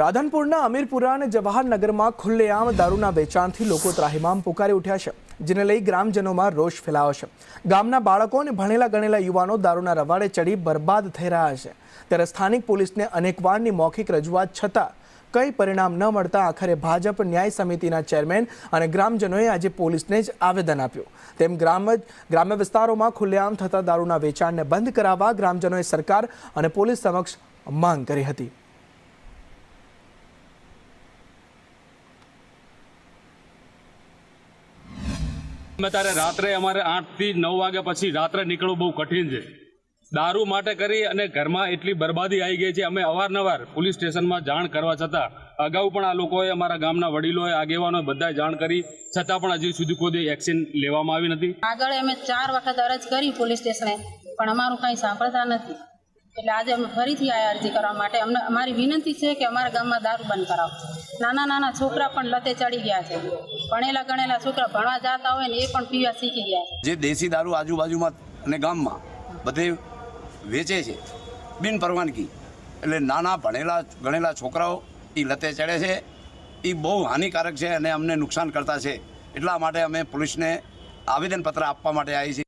રાધનપુરના અમીરપુરા અને જવાહરનગરમાં ખુલ્લેઆમ દારૂના વેચાણથી લોકો ત્રાહિમામ પુકારી ઉઠ્યા છે, જેને લઈ ગ્રામજનોમાં રોષ ફેલાયો છે. ગામના બાળકો અને ભણેલા ગણેલા યુવાનો દારૂના રવાડે ચડી બરબાદ થઈ રહ્યા છે. ત્યારે સ્થાનિક પોલીસને અનેકવારની મૌખિક રજૂઆત છતાં કંઈ પરિણામ ન મળતા આખરે ભાજપ ન્યાય સમિતિના ચેરમેન અને ગ્રામજનોએ આજે પોલીસને જ આવેદન આપ્યું. તેમ ગ્રામ ગ્રામ્ય વિસ્તારોમાં ખુલ્લેઆમ થતા દારૂના વેચાણને બંધ કરાવવા ગ્રામજનોએ સરકાર અને પોલીસ સમક્ષ માંગ કરી હતી. અમે તારે રાત્રે અમારે આઠથી નવ વાગ્યા પછી રાત્રે નીકળવું બહુ કઠિન છે. દારૂ માટે કરી અને ઘરમાં એટલી બરબાદી આવી ગઈ છે, અમે અવારનવાર પોલીસ સ્ટેશનમાં જાણ કરવા છતાં અગાઉ પણ આ લોકોએ અમારા ગામના વડીલોએ, આગેવાનોએ બધાએ જાણ કરી, છતાં પણ હજી સુધી કોઈ એક્શન લેવામાં આવી નથી. આગળ અમે ચાર વખત અરજ કરી પોલીસ સ્ટેશને, પણ અમારું કંઈ સાંભળતા નથી. એટલે આજે અમે ફરીથી આ અરજી કરવા માટે અમને અમારી વિનંતી છે કે અમારા ગામમાં દારૂ બંધ કરાવો. નાના નાના છોકરા પણ લતે ચડી ગયા છે. ભણેલા ગણેલા છોકરા ભણવા જતા હોય ને એ પણ પીવા શીખી ગયા જે દેશી દારૂ આજુબાજુમાં અને ગામમાં બધે વેચે છે, બિન પરવાનગી. એટલે નાના ભણેલા, ગણેલા છોકરાઓ એ લતે ચડે છે એ બહુ હાનિકારક છે અને અમને નુકસાન કરતા છે. એટલા માટે અમે પોલીસને આવેદનપત્ર આપવા માટે આવી છીએ